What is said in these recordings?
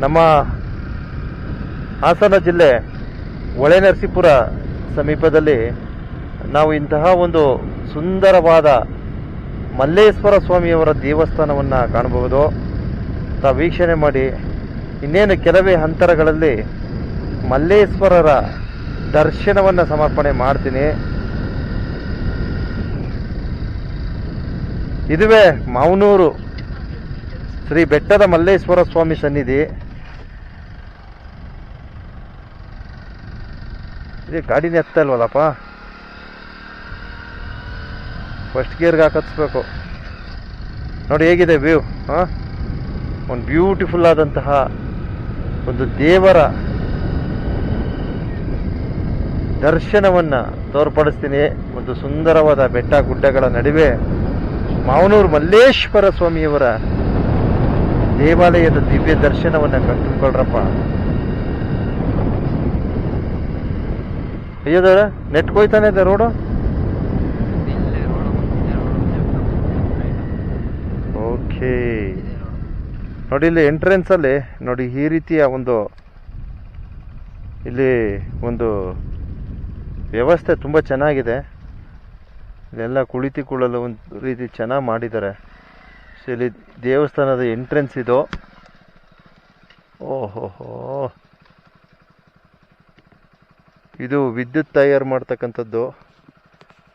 ನಮ್ಮ ಹಾಸನ ಜಿಲ್ಲೆ ಹೊಳೆನರಸೀಪುರ ಸಮೀಪದಲ್ಲಿ ನಾವು ಇಂತಹ ಒಂದು ಸುಂದರವಾದ ಮಲ್ಲೇಶ್ವರ ಸ್ವಾಮಿಯವರ ದೇವಸ್ಥಾನವನ್ನು ಕಾಣಬಹುದು. ತಾವು ವೀಕ್ಷಣೆ ಮಾಡಿ. ಇನ್ನೇನು ಕೆಲವೇ ಹಂತರಗಳಲ್ಲಿ ಮಲ್ಲೇಶ್ವರರ ದರ್ಶನವನ್ನು ಸಮರ್ಪಣೆ ಮಾಡ್ತೀನಿ. ಇದುವೇ ಮಾವನೂರು ಶ್ರೀ ಬೆಟ್ಟದ ಮಲ್ಲೇಶ್ವರ ಸ್ವಾಮಿ ಸನ್ನಿಧಿ. ಇದು ಗಾಡಿನೇ ಎತ್ತ ಇಲ್ವಲ್ಲಪ್ಪ ಫಸ್ಟ್ ಗೇರ್ಗೆ ಹಾಕಿಸ್ಬೇಕು ನೋಡಿ ಹೇಗಿದೆ ವ್ಯೂ ಹಾಂ? ಒಂದು ಬ್ಯೂಟಿಫುಲ್ ಆದಂತಹ ಒಂದು ದೇವರ ದರ್ಶನವನ್ನು ತೋರ್ಪಡಿಸ್ತೀನಿ. ಒಂದು ಸುಂದರವಾದ ಬೆಟ್ಟ ಗುಡ್ಡಗಳ ನಡುವೆ ಮಾವನೂರು ಮಲ್ಲೇಶ್ವರ ಸ್ವಾಮಿಯವರ ದೇವಾಲಯದ ದಿವ್ಯ ದರ್ಶನವನ್ನು ಕಣ್ತುಕೊಳ್ರಪ್ಪ ಅಯ್ಯೋದರ ನೆಟ್ ಕೊಯ್ತಾನೆ ಇದೆ ರೋಡು ಓಕೆ ನೋಡಿ ಇಲ್ಲಿ ಎಂಟ್ರೆನ್ಸ್ ಅಲ್ಲಿ ನೋಡಿ ಈ ರೀತಿಯ ಒಂದು ಇಲ್ಲಿ ಒಂದು ವ್ಯವಸ್ಥೆ ತುಂಬ ಚೆನ್ನಾಗಿದೆ. ಇಲ್ಲೆಲ್ಲ ಕುಳಿತುಕೊಳ್ಳಲು ಒಂದು ರೀತಿ ಚೆನ್ನಾಗಿ ಮಾಡಿದ್ದಾರೆ. ಸೊ ಇಲ್ಲಿ ದೇವಸ್ಥಾನದ ಎಂಟ್ರೆನ್ಸ್ ಇದು. ಓಹೋಹೋ. ಇದು ವಿದ್ಯುತ್ ತಯಾರು ಮಾಡ್ತಕ್ಕಂಥದ್ದು.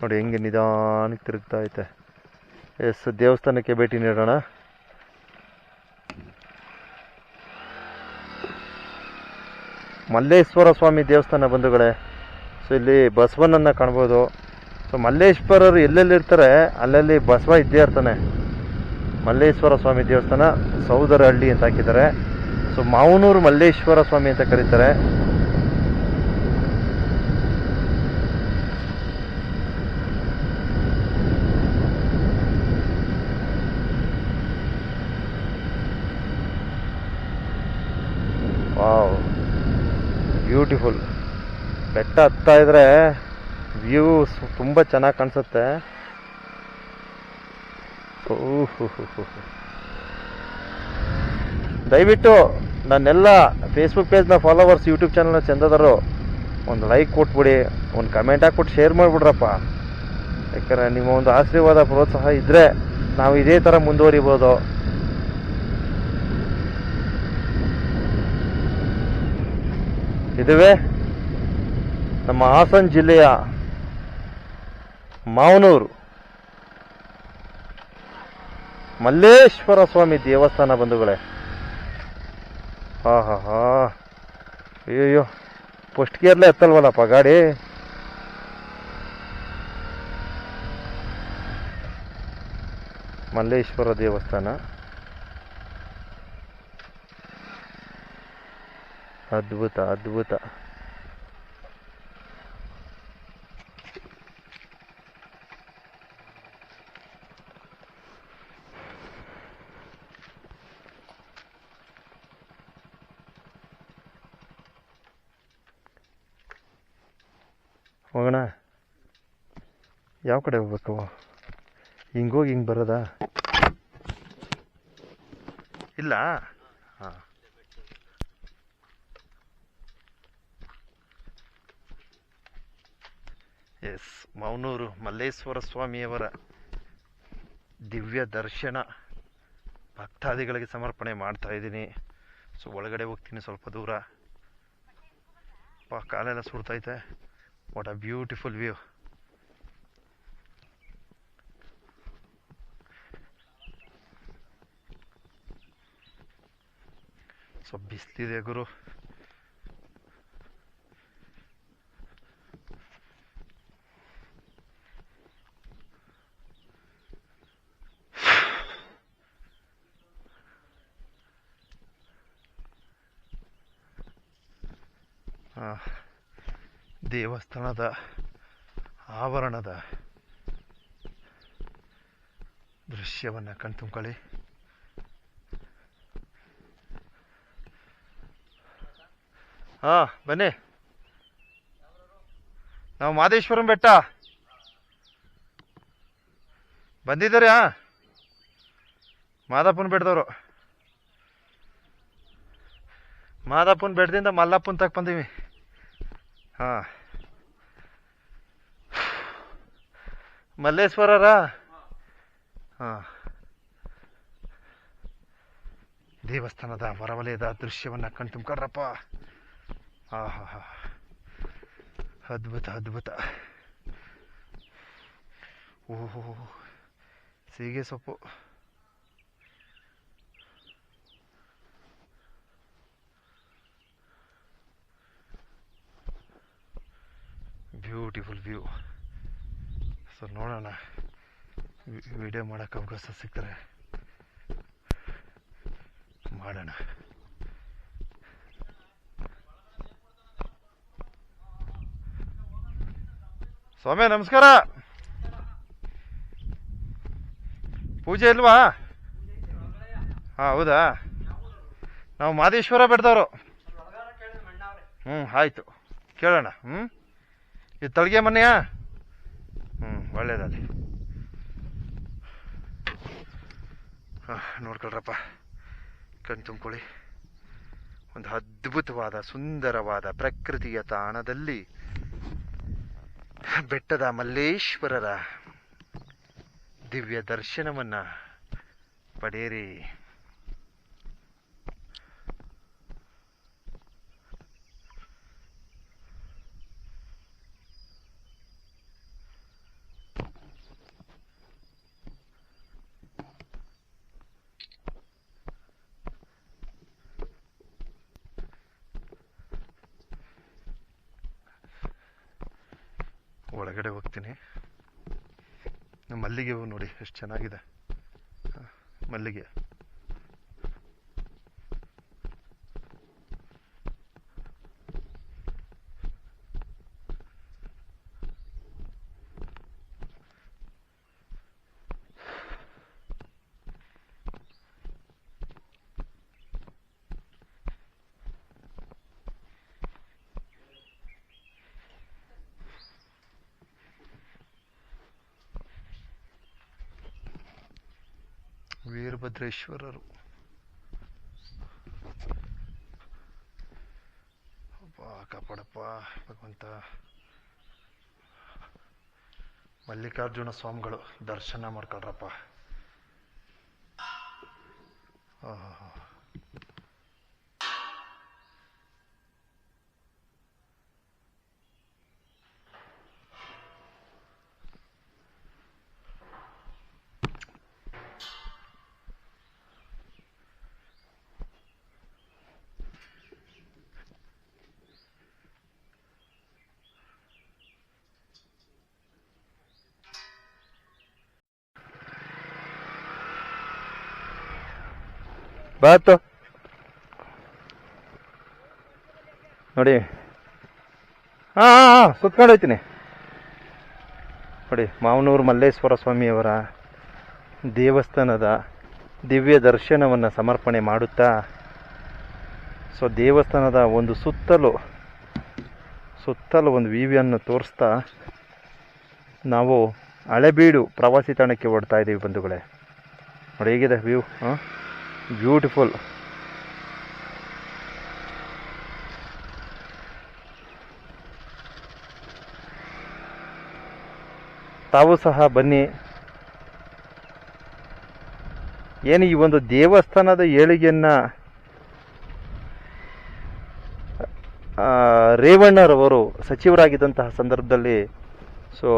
ನೋಡಿ, ಹೆಂಗೆ ನಿಧಾನಕ್ಕೆ ತಿರುಗ್ತಾ ಐತೆ. ಎಸ್, ದೇವಸ್ಥಾನಕ್ಕೆ ಭೇಟಿ ನೀಡೋಣ. ಮಲ್ಲೇಶ್ವರ ಸ್ವಾಮಿ ದೇವಸ್ಥಾನ ಬಂಧುಗಳೇ, ಸೊ ಇಲ್ಲಿ ಬಸವನನ್ನು ಕಾಣ್ಬೋದು. ಸೊ ಮಲ್ಲೇಶ್ವರರು ಎಲ್ಲೆಲ್ಲಿರ್ತಾರೆ ಅಲ್ಲಲ್ಲಿ ಬಸವ ಇದ್ದೇ ಇರ್ತಾನೆ. ಮಲ್ಲೇಶ್ವರ ಸ್ವಾಮಿ ದೇವಸ್ಥಾನ ಸೌದರಹಳ್ಳಿ ಅಂತ ಹಾಕಿದ್ದಾರೆ. ಸೊ ಮಾವನೂರು ಮಲ್ಲೇಶ್ವರ ಸ್ವಾಮಿ ಅಂತ ಕರೀತಾರೆ ವಾವ್ ಬ್ಯೂಟಿಫುಲ್ ಬೆಟ್ಟ ಹತ್ತಾ ಇದ್ರೆ ವ್ಯೂ ತುಂಬ ಚೆನ್ನಾಗಿ ಕಾಣಿಸುತ್ತೆ. ದಯವಿಟ್ಟು ನನ್ನೆಲ್ಲ ಫೇಸ್ಬುಕ್ ಪೇಜ್ನ ಫಾಲೋವರ್ಸ್ ಯೂಟ್ಯೂಬ್ ಚಾನಲ್ನ ಚಂದದರು ಒಂದು ಲೈಕ್ ಕೊಟ್ಬಿಡಿ, ಒಂದು ಕಮೆಂಟ್ ಹಾಕ್ಬಿಟ್ಟು ಶೇರ್ ಮಾಡಿಬಿಡ್ರಪ್ಪ. ಯಾಕಂದರೆ ನಿಮ್ಮ ಒಂದು ಆಶೀರ್ವಾದ, ಪ್ರೋತ್ಸಾಹ ಇದ್ದರೆ ನಾವು ಇದೇ ಥರ ಮುಂದುವರಿಬೋದು. ಇದುವೇ ನಮ್ಮ ಹಾಸನ ಜಿಲ್ಲೆಯ ಮಾವನೂರು ಮಲ್ಲೇಶ್ವರ ಸ್ವಾಮಿ ದೇವಸ್ಥಾನ ಬಂಧುಗಳೇ. ಹಾ ಹಾ ಹಾ. ಅಯ್ಯೋ ಫಸ್ಟ್ ಗೇರ್ಲೆ ಎತ್ತಲ್ವಲ್ಲಪ್ಪ ಗಾಡಿ? ಮಲ್ಲೇಶ್ವರ ದೇವಸ್ಥಾನ. ಅದ್ಭುತ ಅದ್ಭುತ. ಹೋಗೋಣ. ಯಾವ ಕಡೆ ಹೋಗ್ಬೇಕು? ಹಿಂಗೋಗಿ ಹಿಂಗೆ ಬರೋದಾ? ಇಲ್ಲ. ಹಾಂ. ಎಸ್, ಮೌನೂರು ಮಲ್ಲೇಶ್ವರ ಸ್ವಾಮಿಯವರ ದಿವ್ಯ ದರ್ಶನ. ಭಕ್ತಾದಿಗಳಿಗೆ ಸಮರ್ಪಣೆ ಮಾಡ್ತಾ ಇದ್ದೀನಿ. ಸೊ, ಒಳಗಡೆ ಹೋಗ್ತೀನಿ ಸ್ವಲ್ಪ ದೂರ. ಪಾ, ಕಾಲೆಲ್ಲ ಸುಡ್ತೈತೆ What a beautiful view. So busy there, Guru. Ah. ದೇವಸ್ಥಾನದ ಆವರಣದ ದೃಶ್ಯವನ್ನು ಕಣ್ತುಂಬ್ಕೊಳ್ಳಿ. ಹಾ, ಬನ್ನಿ. ನಾವು ಮಾದೇಶ್ವರಂ ಬೆಟ್ಟ. ಬಂದಿದ್ದಾರೆ? ಹಾ ಮಾದಪ್ಪನ ಬೆಟ್ಟದವರು. ಮಾದಪ್ಪನ ಬೆಟ್ಟದಿಂದ ಮಲ್ಲಪ್ಪನ ತಕ್ಕ ಬಂದೀವಿ. ಹಾಂ. ಮಲ್ಲೇಶ್ವರರ? ಹಾಂ. ದೇವಸ್ಥಾನದ ಹೊರವಲಯದ ದೃಶ್ಯವನ್ನು ಕಣ್ ಆಹಾ ಹಾ ಅದ್ಭುತ ಅದ್ಭುತ. ಓಹೋ, ಸೀಗೆ ಸೊಪ್ಪು. Beautiful view. ಸೊ ನೋಡೋಣ. ವಿಡಿಯೋ ಮಾಡೋಕ್ಕೆ ಅವಕಾಶ ಸಿಕ್ಕರೆ ಮಾಡೋಣ. ಸ್ವಾಮಿ, ನಮಸ್ಕಾರ. ಪೂಜೆ ಇಲ್ವಾ? ಹಾಂ, ಹೌದಾ? ನಾವು ಮಾದೇಶ್ವರ ಬೆಟ್ಟದವರು. ಹ್ಞೂ ಆಯಿತು. ಕೇಳೋಣ ಹ್ಞೂ ಇದು ತಳಿಗೆ ಮನೆಯಾ? ಒಳ್ಳೇದಲ್ಲಿ ಹಾಂ ನೋಡ್ಕೊಳ್ರಪ್ಪ ಕಣ್ ತುಂಬ್ಕೊಳ್ಳಿ. ಒಂದು ಅದ್ಭುತವಾದ, ಸುಂದರವಾದ ಪ್ರಕೃತಿಯ ತಾಣದಲ್ಲಿ ಬೆಟ್ಟದ ಮಲ್ಲೇಶ್ವರರ ದಿವ್ಯ ದರ್ಶನವನ್ನು ಪಡೆಯಿರಿ. ಒಳಗಡೆ ಹೋಗ್ತೀನಿ. ಮಲ್ಲಿಗೆ ಹೂ ನೋಡಿ ಎಷ್ಟು ಚೆನ್ನಾಗಿದೆ. ಮಲ್ಲಿಗೆ. ವೀರಭದ್ರೇಶ್ವರರು. ಅಪ್ಪ ಕಾಪಾಡಪ್ಪ ಭಗವಂತ. ಮಲ್ಲಿಕಾರ್ಜುನ ಸ್ವಾಮಿಗಳು ದರ್ಶನ ಮಾಡ್ಕೊಳ್ರಪ್ಪ. ಆಹಾ. ಬಾತು. ನೋಡಿ. ಹಾಂ ಹಾಂ ಹಾಂ, ಸುತ್ಕೊಂಡು ಹೋಯ್ತೀನಿ. ನೋಡಿ, ಮಾವನೂರು ಮಲ್ಲೇಶ್ವರ ಸ್ವಾಮಿಯವರ ದೇವಸ್ಥಾನದ ದಿವ್ಯ ದರ್ಶನವನ್ನು ಸಮರ್ಪಣೆ ಮಾಡುತ್ತಾ, ಸೊ ದೇವಸ್ಥಾನದ ಒಂದು ಸುತ್ತಲೂ ಸುತ್ತಲೂ ಒಂದು ವಿವಿಯನ್ನು ತೋರಿಸ್ತಾ, ನಾವು ಹಳೆಬೀಡು ಪ್ರವಾಸಿ ತಾಣಕ್ಕೆ ಓಡ್ತಾ ಇದ್ದೀವಿ ಬಂಧುಗಳೇ. ನೋಡಿ, ಹೇಗಿದೆ ವ್ಯೂ, ಹಾಂ? ಬ್ಯೂಟಿಫುಲ್ ತಾವು ಸಹ ಬನ್ನಿ. ಏನು ಈ ಒಂದು ದೇವಸ್ಥಾನದ ಏಳಿಗೆಯನ್ನ ರೇವಣ್ಣರವರು ಸಚಿವರಾಗಿದ್ದಂತಹ ಸಂದರ್ಭದಲ್ಲಿ, ಸೊ,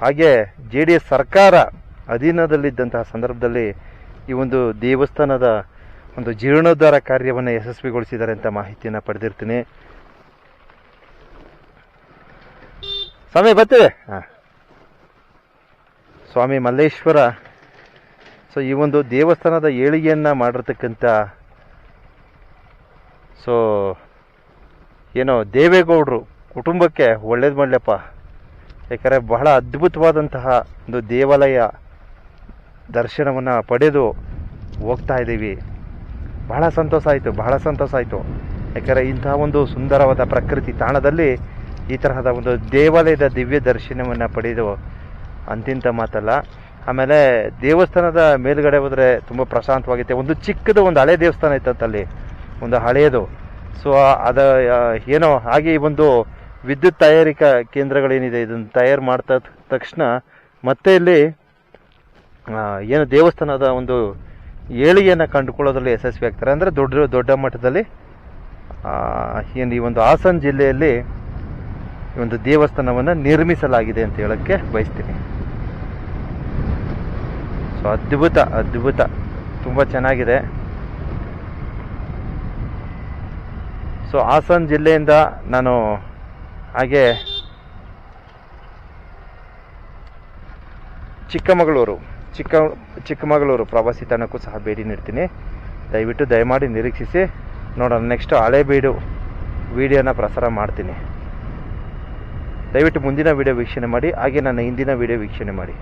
ಹಾಗೆ ಜೆ ಡಿ ಎಸ್ ಸರ್ಕಾರ ಅಧೀನದಲ್ಲಿದ್ದಂತಹ ಸಂದರ್ಭದಲ್ಲಿ ಈ ಒಂದು ದೇವಸ್ಥಾನದ ಒಂದು ಜೀರ್ಣೋದ್ಧಾರ ಕಾರ್ಯವನ್ನು ಯಶಸ್ವಿಗೊಳಿಸಿದ್ದಾರೆ ಅಂತ ಮಾಹಿತಿಯನ್ನು ಪಡೆದಿರ್ತೀನಿ. ಸ್ವಾಮಿ, ಬರ್ತೇವೆ? ಹಾಂ. ಸ್ವಾಮಿ ಮಲ್ಲೇಶ್ವರ, ಸೊ, ಈ ಒಂದು ದೇವಸ್ಥಾನದ ಏಳಿಗೆಯನ್ನು ಮಾಡಿರ್ತಕ್ಕಂಥ, ಸೊ, ಏನೋ ದೇವೇಗೌಡರು ಕುಟುಂಬಕ್ಕೆ ಒಳ್ಳೇದು ಮಾಡಲಪ್ಪ. ಯಾಕಂದರೆ ಬಹಳ ಅದ್ಭುತವಾದಂತಹ ಒಂದು ದೇವಾಲಯ ದರ್ಶನವನ್ನು ಪಡೆದು ಹೋಗ್ತಾ ಇದ್ದೀವಿ ಬಹಳ ಸಂತೋಷ ಆಯಿತು, ಬಹಳ ಸಂತೋಷ ಆಯಿತು. ಯಾಕಂದರೆ ಇಂತಹ ಒಂದು ಸುಂದರವಾದ ಪ್ರಕೃತಿ ತಾಣದಲ್ಲಿ ಈ ತರಹದ ಒಂದು ದೇವಾಲಯದ ದಿವ್ಯ ದರ್ಶನವನ್ನು ಪಡೆದು ಅಂತಿಂತ ಮಾತಲ್ಲ. ಆಮೇಲೆ ದೇವಸ್ಥಾನದ ಮೇಲುಗಡೆ ಹೋದರೆ ತುಂಬ ಪ್ರಶಾಂತವಾಗಿತ್ತು. ಒಂದು ಚಿಕ್ಕದು ಒಂದು ಹಳೆ ದೇವಸ್ಥಾನ ಇತ್ತು ಅಲ್ಲಿ ಒಂದು ಹಳೆಯದು. ಸೊ ಅದ ಏನೋ ಹಾಗೆ ಈ ಒಂದು ವಿದ್ಯುತ್ ತಯಾರಿಕಾ ಕೇಂದ್ರಗಳೇನಿದೆ, ಇದನ್ನು ತಯಾರು ಮಾಡ್ತಾ ತಕ್ಷಣ ಮತ್ತೆ ಇಲ್ಲಿ ಏನು ದೇವಸ್ಥಾನದ ಒಂದು ಏಳಿಗೆಯನ್ನು ಕಂಡುಕೊಳ್ಳೋದ್ರಲ್ಲಿ ಯಶಸ್ವಿ ಆಗ್ತಾರೆ. ಅಂದರೆ ದೊಡ್ಡ ದೊಡ್ಡ ಮಟ್ಟದಲ್ಲಿ ಏನು ಈ ಒಂದು ಹಾಸನ ಜಿಲ್ಲೆಯಲ್ಲಿ ಈ ಒಂದು ದೇವಸ್ಥಾನವನ್ನು ನಿರ್ಮಿಸಲಾಗಿದೆ ಅಂತ ಹೇಳೋಕ್ಕೆ ಬಯಸ್ತೀನಿ. ಸೊ ಅದ್ಭುತ ಅದ್ಭುತ. ತುಂಬ ಚೆನ್ನಾಗಿದೆ. ಸೊ ಹಾಸನ ಜಿಲ್ಲೆಯಿಂದ ನಾನು ಹಾಗೆ ಚಿಕ್ಕಮಗಳೂರು ಚಿಕ್ಕ, ಚಿಕ್ಕಮಗಳೂರು ಪ್ರವಾಸಿ ತಾಣಕ್ಕೂ ಸಹ ಭೇಟಿ ನೀಡ್ತೀನಿ. ದಯವಿಟ್ಟು ದಯಮಾಡಿ ನಿರೀಕ್ಷಿಸಿ. ನೋಡೋಣ ನೆಕ್ಸ್ಟ್ ಹಳೆಬೀಡು ವಿಡಿಯೋನ ಪ್ರಸಾರ ಮಾಡ್ತೀನಿ. ದಯವಿಟ್ಟು ಮುಂದಿನ ವಿಡಿಯೋ ವೀಕ್ಷಣೆ ಮಾಡಿ, ಹಾಗೆ ನನ್ನ ಹಿಂದಿನ ವಿಡಿಯೋ ವೀಕ್ಷಣೆ ಮಾಡಿ.